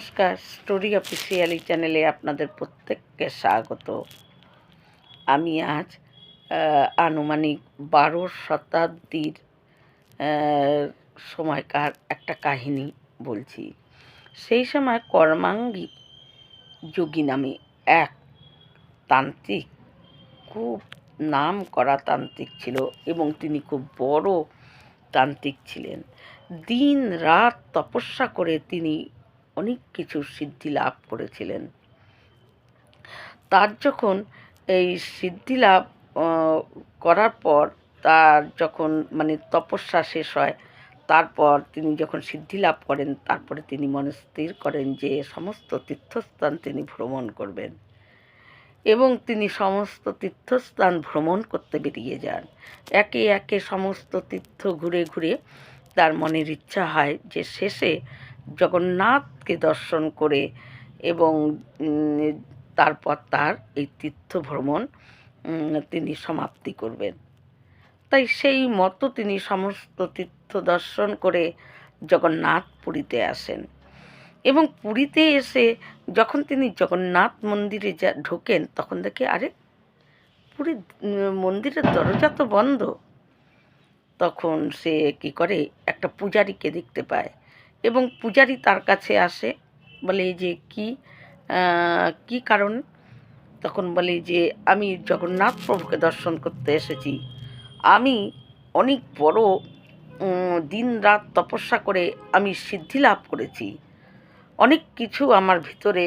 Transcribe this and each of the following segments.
নমস্কার, story officially চ্যানেলে আপনাদের প্রত্যেককে স্বাগত। আমি আজ আনুমানিক বারো শতাব্দীর সময়কার একটা কাহিনী বলছি। সেই সময় কর্মাঙ্গী যোগী নামে এক তান্ত্রিক, খুব নাম করা তান্ত্রিক ছিল এবং তিনি খুব বড় তান্ত্রিক ছিলেন। দিন রাত তপস্যা করে তিনি অনেক কিছু সিদ্ধি লাভ করেছিলেন। তার যখন এই সিদ্ধি লাভ করার পর তার যখন মানে তপস্যা শেষ হয়, তারপর তিনি যখন সিদ্ধি লাভ করেন, তারপরে তিনি মনে স্থির করেন যে সমস্ত তীর্থস্থান তিনি ভ্রমণ করবেন। এবং তিনি সমস্ত তীর্থস্থান ভ্রমণ করতে বেরিয়ে যান। একে একে সমস্ত তীর্থ ঘুরে ঘুরে তার মনের ইচ্ছা হয় যে শেষে জগন্নাথকে দর্শন করে এবং তারপর তার এই তীর্থ ভ্রমণ তিনি সমাপ্তি করবেন। তাই সেই মতো তিনি সমস্ত তীর্থ দর্শন করে জগন্নাথ পুরীতে আসেন। এবং পুরীতে এসে যখন তিনি জগন্নাথ মন্দিরে যা, ঢোকেন, তখন দেখে, আরে পুরী মন্দিরের দরজা তো বন্ধ। তখন সে কি করে, একটা পূজারীকে দেখতে পায়। এবং পূজারী তার কাছে আসে, বলে যে কি কি কারণ? তখন বলে যে, আমি জগন্নাথ প্রভুকে দর্শন করতে এসেছি। আমি অনেক বড় দিন রাত তপস্যা করে আমি সিদ্ধি লাভ করেছি। অনেক কিছু আমার ভিতরে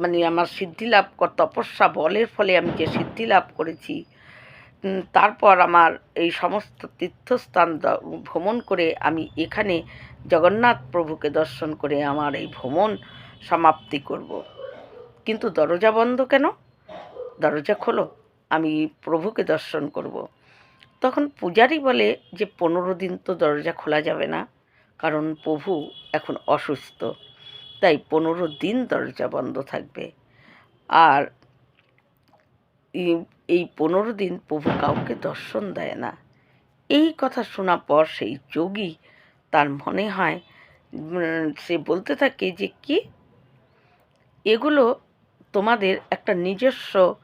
মানে আমার সিদ্ধি লাভ, তপস্যা, বলের ফলে আমি যে সিদ্ধি লাভ করেছি তারপর আমার এই সমস্ত তীর্থস্থান ভ্রমণ করে আমি এখানে জগন্নাথ প্রভুকে দর্শন করে আমার এই ভ্রমণ সমাপ্তি করব। কিন্তু দরজা বন্ধ কেন? দরজা খোলো, আমি প্রভুকে দর্শন করব। তখন পূজারি বলে যে, পনেরো দিন তো দরজা খোলা যাবে না, কারণ প্রভু এখন অসুস্থ। তাই পনেরো দিন দরজা বন্ধ থাকবে। আর এই- পনেরো দিন প্রভু কাউকে দর্শন দেয় না। এই কথা শোনার পর সেই যোগী তার মনে হয় সে বলতে থাকে যে, কি? এগুলো তোমাদের একটা নিজস্ব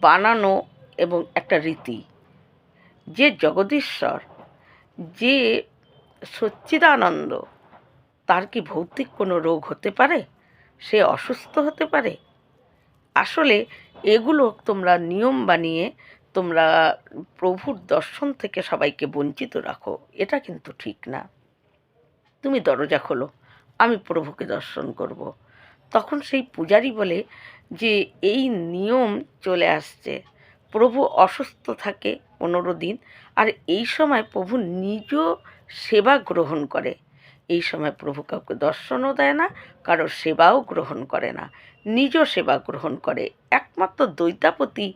বানানো এবং একটা রীতি। যে জগদীশ্বর, যে সচ্চিদানন্দ, তার কি ভৌতিক কোনো রোগ হতে পারে? সে অসুস্থ হতে পারে? আসলে এগুলো তোমরা নিয়ম বানিয়ে তোমরা প্রভুর দর্শন থেকে সবাইকে বঞ্চিত রাখো, এটা কিন্তু ঠিক না। তুমি দরজা খোলো, আমি প্রভুকে দর্শন করব। তখন সেই পূজারি বলে যে, এই নিয়ম চলে আসছে। প্রভু অসুস্থ থাকে পনেরো দিন, আর এই সময় প্রভু নিজ সেবা গ্রহণ করে। এই সময় প্রভু কাউকে দর্শনও দেয় না, কারোর সেবাও গ্রহণ করে না। নিজ সেবা গ্রহণ করে। একমাত্র দৈতাপতি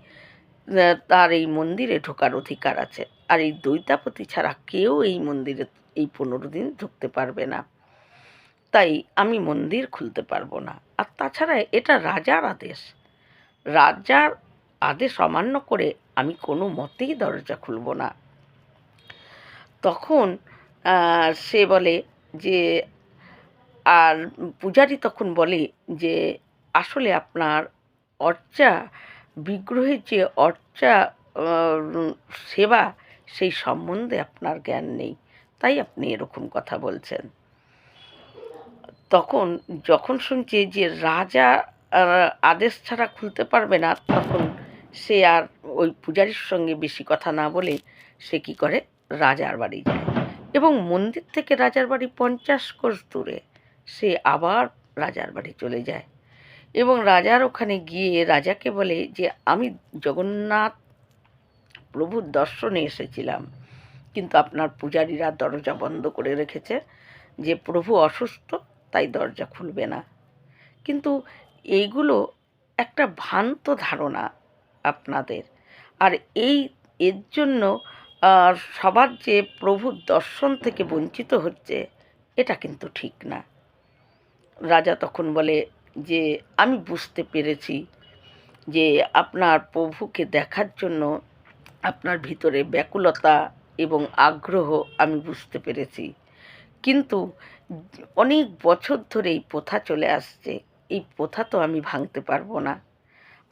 তার এই মন্দিরে ঢোকার অধিকার আছে। আর এই দৈতাপতি ছাড়া কেউ এই মন্দিরে, এই পনেরো দিন ঢুকতে পারবে না। তাই আমি মন্দির খুলতে পারব না। আর তাছাড়া এটা রাজার আদেশ। রাজার আদেশ অমান্য করে আমি কোনো মতেই দরজা খুলব না। তখন সে বলে যে, আর পূজারি তখন বলে যে আসলে আপনার অর্চা, বিগ্রহের যে অর্চা সেবা, সেই সম্বন্ধে আপনার জ্ঞান নেই। তাই আপনি এরকম কথা বলছেন। তখন যখন শুনছে যে রাজা আদেশ ছাড়া খুলতে পারবে না, তখন সে আর ওই পূজারীর সঙ্গে বেশি কথা না বলে সে কি করে? রাজার বাড়ি যায়। এবং মন্দির থেকে রাজার বাড়ি পঞ্চাশ কোষ দূরে সে আবার রাজার বাড়ি চলে যায়। এবং রাজার ওখানে গিয়ে রাজাকে বলে যে, আমি জগন্নাথ প্রভুর দর্শনে এসেছিলাম। কিন্তু আপনার পূজারীরা দরজা বন্ধ করে রেখেছে। যে প্রভু অসুস্থ, তাই দরজা খুলবে না। কিন্তু এইগুলো একটা ভ্রান্ত ধারণা আপনাদের। আর এই, এর জন্য সবার যে প্রভুর দর্শন থেকে বঞ্চিত হচ্ছে, এটা কিন্তু ঠিক না। রাজা তখন বলে যে আমি বুঝতে পেরেছি যে আপনার প্রভুকে দেখার জন্য আপনার ভিতরে ব্যাকুলতা এবং আগ্রহ আমি বুঝতে পেরেছি। কিন্তু অনেক বছর ধরে এই প্রথা চলে আসছে, এই প্রথা তো আমি ভাঙতে পারব না।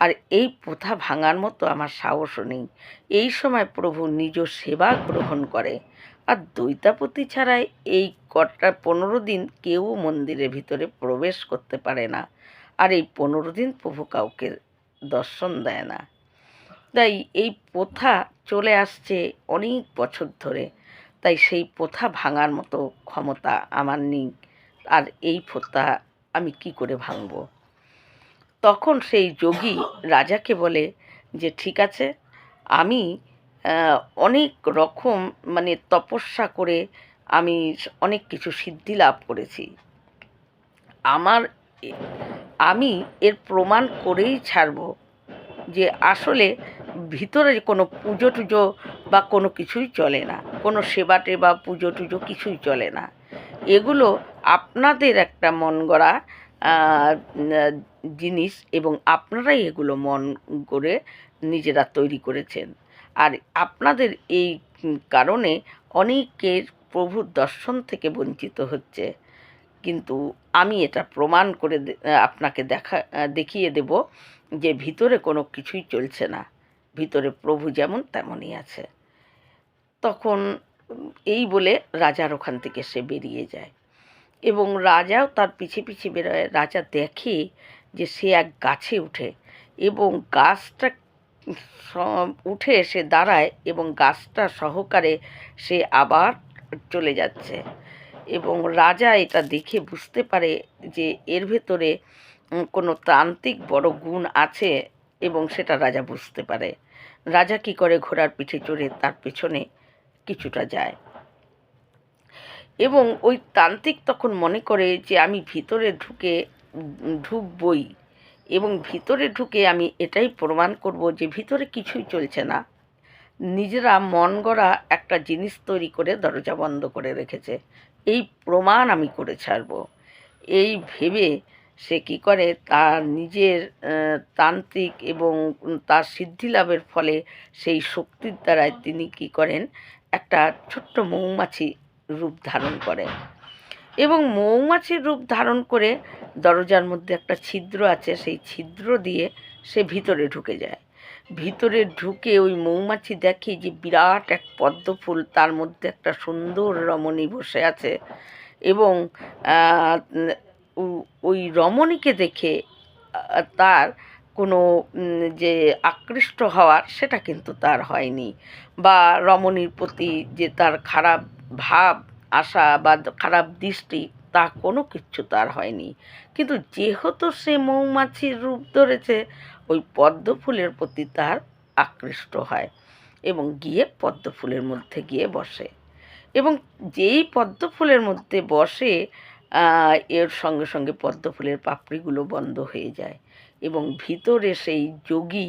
আর এই প্রথা ভাঙার মতো আমার সাহসও নেই। এই সময় প্রভু নিজ সেবা গ্রহণ করে। আর দৈতাপতি ছাড়াই এই কটা পনেরো দিন কেউ মন্দিরের ভিতরে প্রবেশ করতে পারে না। আর এই পনেরো দিন প্রভু কাউকে দর্শন দেয় না। তাই এই প্রথা চলে আসছে অনেক বছর ধরে। তাই সেই প্রথা ভাঙার মতো ক্ষমতা আমার নেই। আর এই প্রথা আমি কি করে ভাঙব? তখন সেই যোগী রাজাকে বলে যে, ঠিক আছে, আমি অনেক রকম মানে তপস্যা করে আমি অনেক কিছু সিদ্ধি লাভ করেছি। আমার আমি এর প্রমাণ করেই ছাড়ব যে আসলে ভিতরে কোনো পুজো টুজো বা কোনো কিছুই চলে না। কোনো সেবা টেবা, পুজো টুজো কিছুই চলে না। এগুলো আপনাদের একটা মন গড়া জিনিস এবং আপনারাই এগুলো মন করে নিজেরা তৈরি করেছেন। আর আপনাদের এই কারণে অনেকের প্রভুর দর্শন থেকে বঞ্চিত হচ্ছে। কিন্তু আমি এটা প্রমাণ করে আপনাকে দেখা, দেখিয়ে দেব যে ভিতরে কোনো কিছুই চলছে না। ভিতরে প্রভু যেমন তেমনই আছে। তখন এই বলে রাজার ওখান থেকে সে বেরিয়ে যায়। এবং রাজাও তার পিছে পিছে বেরোয়। রাজা দেখে যে সে এক গাছে উঠে এবং গাছটা উঠে এসে দাঁড়ায় এবং গাছটা সহকারে সে আবার চলে যাচ্ছে। এবং রাজা এটা দেখে বুঝতে পারে যে এর ভেতরে কোনো তান্ত্রিক বড় গুণ আছে এবং সেটা রাজা বুঝতে পারে। রাজা কি করে ঘোড়ার পিঠে চড়ে তার পেছনে কিছুটা যায়। এবং ওই তান্ত্রিক তখন মনে করে যে আমি ভিতরে ঢুকে ঢুকবই। এবং ভিতরে ঢুকে আমি এটাই প্রমাণ করব যে ভিতরে কিছুই চলছে না। নিজেরা মন গড়া একটা জিনিস তৈরি করে দরজা বন্ধ করে রেখেছে। এই প্রমাণ আমি করে ছাড়ব। এই ভেবে সে কি করে? তার নিজের তান্ত্রিক এবং তার সিদ্ধি লাভের ফলে সেই শক্তির দ্বারায় তিনি কি করেন? একটা ছোট্ট মৌমাছি রূপ ধারণ করেন। এবং মৌমাছির রূপ ধারণ করে দরজার মধ্যে একটা ছিদ্র আছে, সেই ছিদ্র দিয়ে সে ভিতরে ঢুকে যায়। ভিতরে ঢুকে ওই মৌমাছি দেখে যে বিরাট এক পদ্ম ফুল তার মধ্যে একটা সুন্দর রমণী বসে আছে এবং ওই রমণীকে দেখে তার কোনো যে আকৃষ্ট হওয়ার সেটা কিন্তু তার হয়নি বা রমণীর প্রতি যে তার খারাপ ভাব আশা বা খারাপ দৃষ্টি, তা কোনো কিচ্ছু তার হয়নি। কিন্তু যেহেতু সে মৌমাছির রূপ ধরেছে, ওই পদ্ম ফুলের প্রতি তার আকৃষ্ট হয় এবং গিয়ে পদ্ম ফুলের মধ্যে গিয়ে বসে। এবং যেই পদ্ম ফুলের মধ্যে বসে এর সঙ্গে সঙ্গে পদ্ম ফুলের পাপড়িগুলো বন্ধ হয়ে যায় এবং ভিতরে সেই যোগী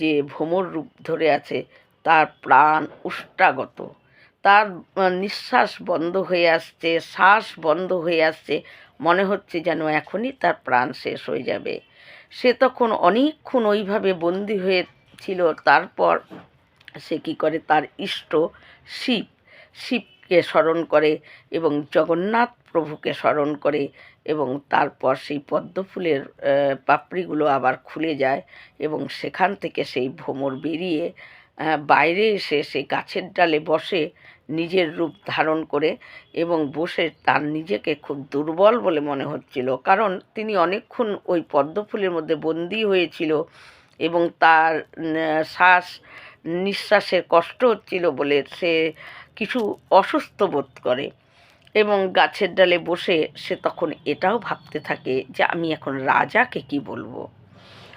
যে ভ্রমর রূপ ধরে আছে, তার প্রাণ উষ্টাগত। তার নিঃশ্বাস বন্ধ হয়ে আসছে, শ্বাস বন্ধ হয়ে আসছে। মনে হচ্ছে যেন এখনই তার প্রাণ শেষ হয়ে যাবে। সে তখন অনেকক্ষণ ওইভাবে বন্দি হয়েছিল, তারপর সে কী করে? তার ইষ্ট শিব, শিবকে স্মরণ করে এবং জগন্নাথ প্রভুকে স্মরণ করে এবং তারপর সেই পদ্ম ফুলের পাপড়িগুলো আবার খুলে যায় এবং সেখান থেকে সেই ভ্রমর বেরিয়ে বাইরে এসে সেই গাছের ডালে বসে নিজের রূপ ধারণ করে এবং বসে তার নিজেকে খুব দুর্বল বলে মনে হচ্ছিল। কারণ তিনি অনেকক্ষণ ওই পদ্মফুলের মধ্যে বন্দি হয়েছিল এবং তার শ্বাস নিঃশ্বাসের কষ্ট হচ্ছিল বলে সে কিছু অসুস্থ বোধ করে এবং গাছের ডালে বসে সে তখন এটাও ভাবতে থাকে যে আমি এখন রাজাকে কি বলব?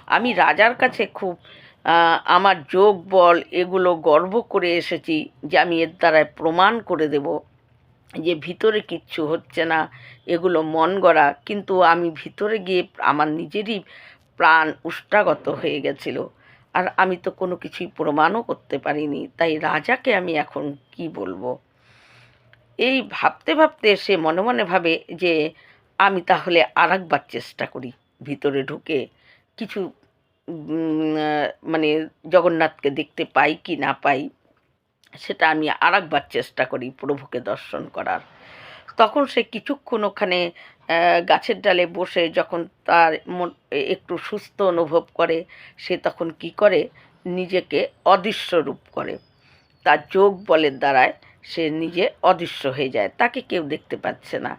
আমি রাজার কাছে খুব আমার যোগ বল এগুলো গর্ব করে এসেছি যে আমি এর দ্বারায় প্রমাণ করে দেব যে ভিতরে কিচ্ছু হচ্ছে না, এগুলো মন গড়া। কিন্তু আমি ভিতরে গিয়ে আমার নিজেরই প্রাণ উষ্টাগত হয়ে গেছিল আর আমি তো কোনো কিছুই প্রমাণও করতে পারিনি। তাই রাজাকে আমি এখন কি বলব? এই ভাবতে ভাবতে সে মনে মনে ভাবে যে আমি তাহলে আর চেষ্টা করি ভিতরে ঢুকে। কিছু মানে জগন্নাথকে দেখতে পাই কি না পাই, সেটা আমি আর একবার চেষ্টা করি প্রভুকে দর্শন করার। তখন সে কিছুক্ষণ ওখানে গাছের ডালে বসে যখন তার একটু সুস্থ অনুভব করে, সে তখন কি করে? নিজেকে অদৃশ্য রূপ করে। তার যোগ বলের দ্বারায় সে নিজে অদৃশ্য হয়ে যায়। তাকে কেউ দেখতে পাচ্ছে না।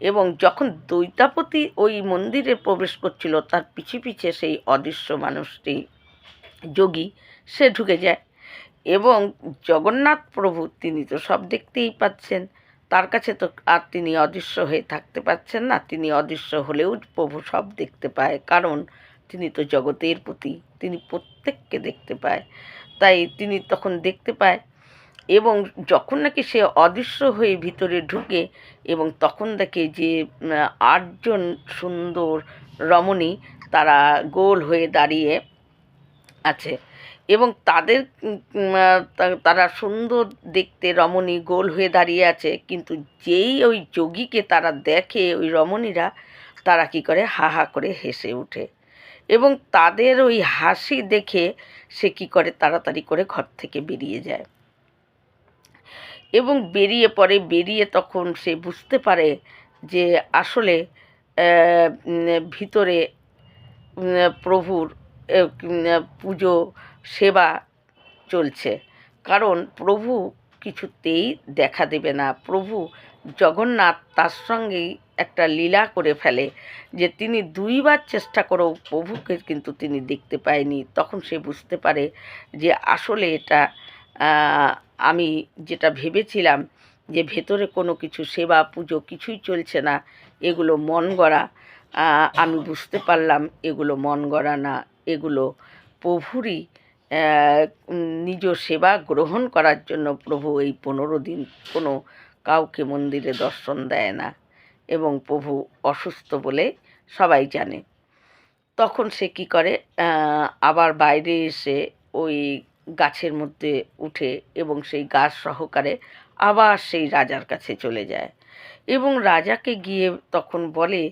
এবং যখন দৈতাপতি ওই মন্দিরে প্রবেশ করছিল, তার পিছে পিছে সেই অদৃশ্য মানুষটি, যোগী, সে ঢুকে যায় এবং জগন্নাথ প্রভু তিনি তো সব দেখতেই পাচ্ছেন, তার কাছে তো আর তিনি অদৃশ্য হয়ে থাকতে পারছেন না, তিনি অদৃশ্য হলেও প্রভু সব দেখতে পায়, কারণ তিনি তো জগতের প্রতি, তিনি প্রত্যেককে দেখতে পায়। তাই তিনি তখন দেখতে পায় এবং যখন নাকি সে অদৃশ্য হয়ে ভিতরে ঢুকে এবং তখন দেখে যে আটজন সুন্দর রমণী তারা গোল হয়ে দাঁড়িয়ে আছে এবং তাদের তারা সুন্দর দেখতে রমণী গোল হয়ে দাঁড়িয়ে আছে, কিন্তু যেই ওই যোগীকে তারা দেখে, ওই রমণীরা তারা কি করে? হা হা করে হেসে ওঠে এবং তাদের ওই হাসি দেখে সে কি করে? তাড়াতাড়ি করে ঘর থেকে বেরিয়ে যায়। এবং বেরিয়ে পড়ে বেরিয়ে তখন সে বুঝতে পারে যে আসলে ভিতরে প্রভুর পুজো, সেবা চলছে। কারণ প্রভু কিছুতেই দেখা দেবে না। প্রভু জগন্নাথ তার সঙ্গেই একটা লীলা করে ফেলে যে তিনি দুইবার চেষ্টা করেও প্রভুকে কিন্তু তিনি দেখতে পায়নি। তখন সে বুঝতে পারে যে আসলে এটা আমি যেটা ভেবেছিলাম যে ভেতরে কোনো কিছু সেবা, পুজো কিছুই চলছে না, এগুলো মন গড়া আমি বুঝতে পারলাম এগুলো মন গড়া না, এগুলো প্রভুরই নিজ সেবা গ্রহণ করার জন্য প্রভু এই পনেরো দিন কোনো কাউকে মন্দিরে দর্শন দেয় না এবং প্রভু অসুস্থ বলে সবাই জানে। তখন সে কি করে আবার বাইরে এসে ওই গাছের মধ্যে উঠে এবং সেই গাছ সহকারে আবার সেই রাজার কাছে চলে যায় এবং রাজাকে গিয়ে তখন বলে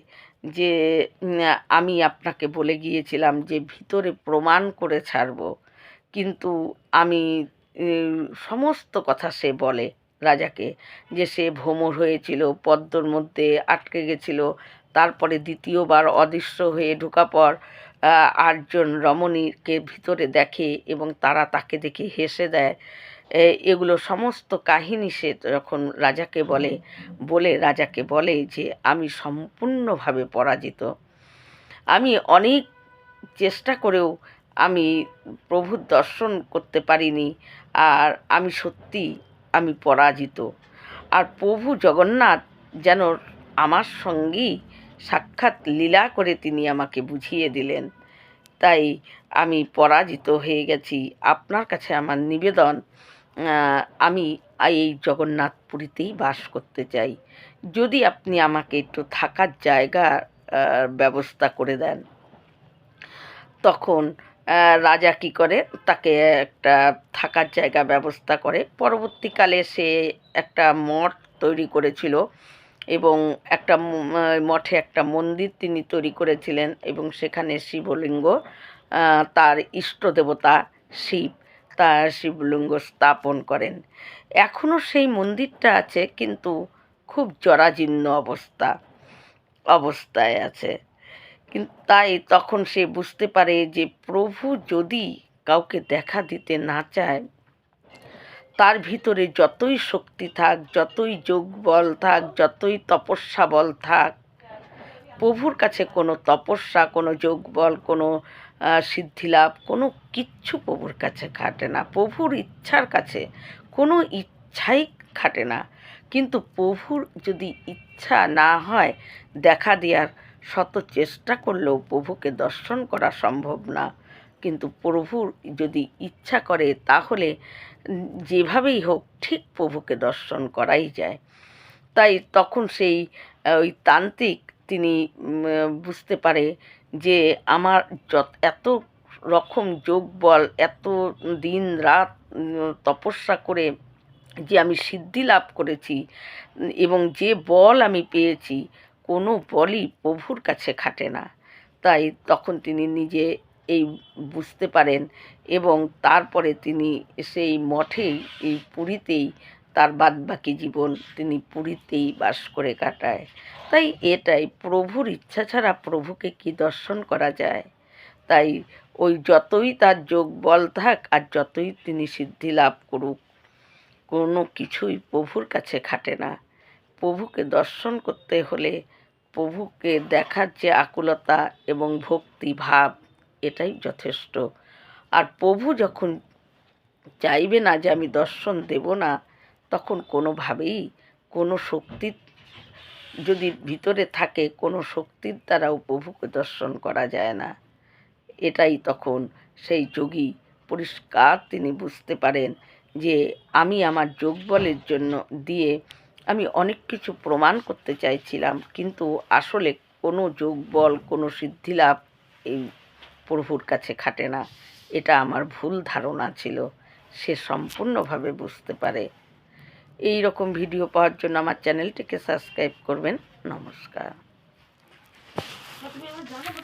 যে আমি আপনাকে বলে গিয়েছিলাম যে, ভিতরে প্রমাণ করে ছাড়বো। কিন্তু আমি সমস্ত কথা সে বলে রাজাকে যে, সে ভ্রমর হয়েছিল, পদ্মর মধ্যে আটকে গেছিল তারপরে দ্বিতীয়বার অদৃশ্য হয়ে ঢোকা পর আটজন রমণীকে ভিতরে দেখে এবং তারা তাকে দেখে হেসে দেয়। এগুলো সমস্ত কাহিনী সে যখন রাজাকে বলে বলে রাজাকে বলে যে, আমি সম্পূর্ণভাবে পরাজিত। আমি অনেক চেষ্টা করেও আমি প্রভুর দর্শন করতে পারিনি। আর আমি সত্যি আমি পরাজিত। আর প্রভু জগন্নাথ যেন আমার সঙ্গেই সাক্ষাৎ লীলা করে তিনি আমাকে বুঝিয়ে দিলেন। তাই আমি পরাজিত হয়ে গেছি। আপনার কাছে আমার নিবেদন আমি এই জগন্নাথপুরীতেই বাস করতে চাই। যদি আপনি আমাকে একটু থাকার জায়গা আহ, ব্যবস্থা করে দেন। তখন রাজা কি করে তাকে একটা থাকার জায়গা ব্যবস্থা করে। পরবর্তীকালে সে একটা মঠ তৈরি করেছিল। এবং একটা মঠে একটা মন্দির তিনি তৈরি করেছিলেন এবং সেখানে শিবলিঙ্গ তার ইষ্ট দেবতা শিব, তার শিবলিঙ্গ স্থাপন করেন। এখনও সেই মন্দিরটা আছে কিন্তু খুব জরাজীর্ণ অবস্থা, অবস্থায় আছে। কিন্তু তাই তখন সে বুঝতে পারে যে প্রভু যদি কাউকে দেখা দিতে না চায় তার ভিতরে যতই শক্তি থাক, যতই যোগ বল থাক, যতই তপস্যা বল থাক, প্রভুর কাছে কোনো তপস্যা, কোনো যোগ বল, কোনো সিদ্ধিলাভ কোনো কিচ্ছু প্রভুর কাছে খাটে না। প্রভুর ইচ্ছার কাছে কোনো ইচ্ছাই খাটে না। কিন্তু প্রভুর যদি ইচ্ছা না হয়, দেখা দেওয়ার শত চেষ্টা করলেও প্রভুকে দর্শন করা সম্ভব না। কিন্তু প্রভুর যদি ইচ্ছা করে, তাহলে যেভাবেই হোক ঠিক প্রভুকে দর্শন করাই যায়। তাই তখন সেই ওই তান্ত্রিক তিনি বুঝতে পারে যে আমার যত, এত রকম যোগ বল এত দিন রাত তপস্যা করে যে আমি সিদ্ধি লাভ করেছি, এবং যে বল আমি পেয়েছি, কোনো বলই প্রভুর কাছে খাটে না। তাই তখন তিনি নিজে এই বুঝতে পারেন এবং তারপরে তিনি সেই মঠেই, এই পুরীতেই তার বাদবাকি জীবন তিনি পুরীতেই বাস করে কাটায়। তাই এটাই প্রভুর ইচ্ছা ছাড়া প্রভুকে কি দর্শন করা যায়? তাই ওই যতই তার যোগ বল থাক আর যতই তিনি সিদ্ধি লাভ করুক, কোনো কিছুই প্রভুর কাছে খাটে না। প্রভুকে দর্শন করতে হলে প্রভুকে দেখার যে আকুলতা এবং ভক্তি ভাব এটাই যথেষ্ট। আর প্রভু যখন চাইবে না যে আমি দর্শন দেব না, তখন কোনোভাবেই কোনো শক্তি যদি ভিতরে থাকে, কোনো শক্তির দ্বারাও প্রভুকে দর্শন করা যায় না। এটাই তখন সেই যোগী পরিষ্কার তিনি বুঝতে পারেন যে আমি আমার যোগ বলের জন্য দিয়ে আমি অনেক কিছু প্রমাণ করতে চাইছিলাম, কিন্তু আসলে কোনো যোগ বল কোনো সিদ্ধিলাভ এই প্রভুর কাছে খাটে না। এটা আমার ভুল ধারণা ছিল। সে সম্পূর্ণভাবে বুঝতে পারে। এই রকম ভিডিও পাওয়ার জন্য আমার চ্যানেলটিকে সাবস্ক্রাইব করবেন। নমস্কার।